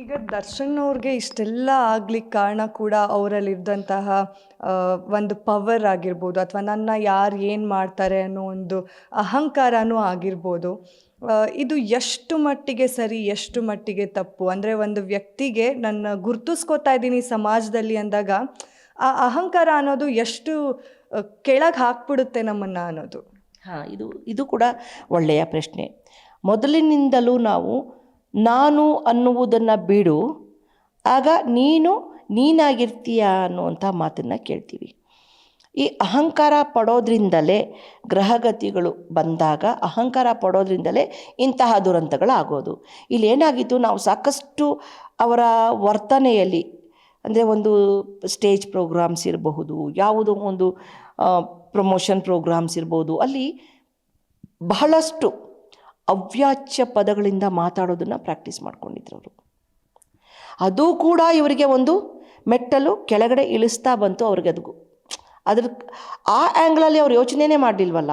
ಈಗ ದರ್ಶನ್ ಅವ್ರಿಗೆ ಇಷ್ಟೆಲ್ಲ ಆಗ್ಲಿಕ್ಕೆ ಕಾರಣ ಕೂಡ ಅವರಲ್ಲಿದ್ದಂತಹ ಇದ್ದಂತಹ ಒಂದು ಪವರ್ ಆಗಿರ್ಬೋದು ಅಥವಾ ನನ್ನ ಯಾರು ಏನು ಮಾಡ್ತಾರೆ ಅನ್ನೋ ಒಂದು ಅಹಂಕಾರನೂ ಆಗಿರ್ಬೋದು. ಇದು ಎಷ್ಟು ಮಟ್ಟಿಗೆ ಸರಿ, ಎಷ್ಟು ಮಟ್ಟಿಗೆ ತಪ್ಪು? ಅಂದರೆ ಒಂದು ವ್ಯಕ್ತಿಗೆ ನನ್ನ ಗುರ್ತಿಸ್ಕೋತಾ ಇದ್ದೀನಿ ಸಮಾಜದಲ್ಲಿ ಅಂದಾಗ, ಆ ಅಹಂಕಾರ ಅನ್ನೋದು ಎಷ್ಟು ಕೆಳಗೆ ಹಾಕ್ಬಿಡುತ್ತೆ ನಮ್ಮನ್ನು ಅನ್ನೋದು? ಹಾಂ, ಇದು ಇದು ಕೂಡ ಒಳ್ಳೆಯ ಪ್ರಶ್ನೆ. ಮೊದಲಿನಿಂದಲೂ ನಾವು ನಾನು ಅನ್ನುವುದನ್ನು ಬಿಡು, ಆಗ ನೀನು ನೀನಾಗಿರ್ತೀಯ ಅನ್ನುವಂಥ ಮಾತನ್ನು ಕೇಳ್ತೀವಿ. ಈ ಅಹಂಕಾರ ಪಡೋದ್ರಿಂದಲೇ ಗ್ರಹಗತಿಗಳು ಬಂದಾಗ ಅಹಂಕಾರ ಪಡೋದ್ರಿಂದಲೇ ಇಂತಹ ದುರಂತಗಳಾಗೋದು. ಇಲ್ಲಿ ಏನಾಗಿತ್ತು ನಾವು ಸಾಕಷ್ಟು ಅವರ ವರ್ತನೆಯಲ್ಲಿ, ಅಂದರೆ ಒಂದು ಸ್ಟೇಜ್ ಪ್ರೋಗ್ರಾಮ್ಸ್ ಇರಬಹುದು, ಯಾವುದೋ ಒಂದು ಪ್ರಮೋಷನ್ ಪ್ರೋಗ್ರಾಮ್ಸ್ ಇರ್ಬೋದು ಅಲ್ಲಿ ಬಹಳಷ್ಟು ಅವ್ಯಾಚ್ಯ ಪದಗಳಿಂದ ಮಾತಾಡೋದನ್ನು ಪ್ರಾಕ್ಟೀಸ್ ಮಾಡ್ಕೊಂಡಿದ್ರು ಅವರು. ಅದು ಕೂಡ ಇವರಿಗೆ ಒಂದು ಮೆಟ್ಟಲು ಕೆಳಗಡೆ ಇಳಿಸ್ತಾ ಬಂತು ಅವ್ರಿಗೆ ಅದು ಅದ್ರ ಆ ಆ್ಯಂಗ್ಲಲ್ಲಿ ಅವ್ರು ಯೋಚನೆನೇ ಮಾಡಲಿಲ್ವಲ್ಲ?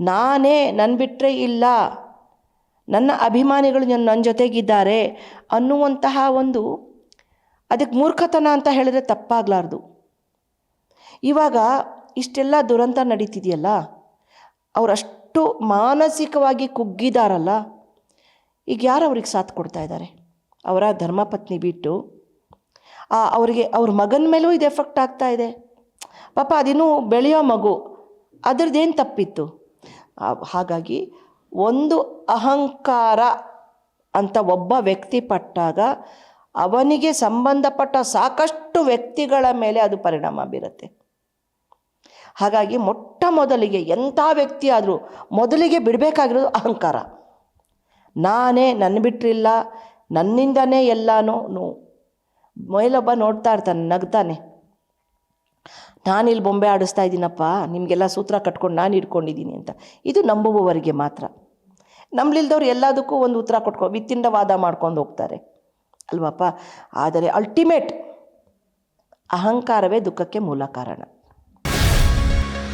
ನಾನೇ ನನ್ನ ಬಿಟ್ಟರೆ ಇಲ್ಲ. ನನ್ನ ಅಭಿಮಾನಿಗಳು ನನ್ನ ನನ್ನ ಜೊತೆಗಿದ್ದಾರೆ ಅನ್ನುವಂತಹ ಒಂದು ಅದಕ್ಕೆ ಮೂರ್ಖತನ ಅಂತ ಹೇಳಿದ್ರೆ ತಪ್ಪಾಗಲಾರ್ದು. ಇವಾಗ ಇಷ್ಟೆಲ್ಲ ದುರಂತ ನಡೀತಿದೆಯಲ್ಲ? ಅವರಷ್ಟು ಮಾನಸಿಕವಾಗಿ ಕುಗ್ಗಿದಾರಲ್ಲ, ಈಗ ಯಾರು ಅವ್ರಿಗೆ ಸಾಥ್ ಕೊಡ್ತಾ ಇದ್ದಾರೆ? ಅವರ ಧರ್ಮಪತ್ನಿ ಬಿಟ್ಟು, ಆ ಅವರಿಗೆ ಅವ್ರ ಮಗನ ಮೇಲೂ ಇದು ಎಫೆಕ್ಟ್ ಆಗ್ತಾ ಇದೆ. ಪಾಪ ಅದಿನ್ನೂ ಬೆಳೆಯೋ ಮಗು, ಅದರದ್ದೇನು ತಪ್ಪಿತ್ತು? ಹಾಗಾಗಿ ಒಂದು ಅಹಂಕಾರ ಅಂತ ಒಬ್ಬ ವ್ಯಕ್ತಿ ಪಟ್ಟಾಗ ಅವನಿಗೆ ಸಂಬಂಧಪಟ್ಟ ಸಾಕಷ್ಟು ವ್ಯಕ್ತಿಗಳ ಮೇಲೆ ಅದು ಪರಿಣಾಮ ಬೀರುತ್ತೆ. ಹಾಗಾಗಿ ಮೊಟ್ಟ ಮೊದಲಿಗೆ ಎಂಥ ವ್ಯಕ್ತಿ ಆದರೂ ಮೊದಲಿಗೆ ಬಿಡಬೇಕಾಗಿರೋದು ಅಹಂಕಾರ. ನಾನೇ ನನ್ನ ಬಿಟ್ಟಿಲ್ಲ ನನ್ನಿಂದನೇ ಎಲ್ಲನೂ ಮೇಲೊಬ್ಬ ನೋಡ್ತಾ ಇರ್ತಾನೆ, ನಗ್ತಾನೆ. ನಾನಿಲ್ಲಿ ಬೊಂಬೆ ಆಡಿಸ್ತಾ ಇದ್ದೀನಪ್ಪ, ನಿಮಗೆಲ್ಲ ಸೂತ್ರ ಕಟ್ಕೊಂಡು ನಾನು ಇಟ್ಕೊಂಡಿದ್ದೀನಿ ಅಂತ. ಇದು ನಂಬುವವರಿಗೆ ಮಾತ್ರ. ನಂಬಲಿಲ್ದವ್ರು ಎಲ್ಲದಕ್ಕೂ ಒಂದು ಉತ್ತರ ಕೊಟ್ಕೊ, ವಿತ್ತಿಂದ ವಾದ ಮಾಡ್ಕೊಂಡು ಹೋಗ್ತಾರೆ. ಅಲ್ವಪ್ಪ? ಆದರೆ ಅಲ್ಟಿಮೇಟ್ ಅಹಂಕಾರವೇ ದುಃಖಕ್ಕೆ ಮೂಲ ಕಾರಣ.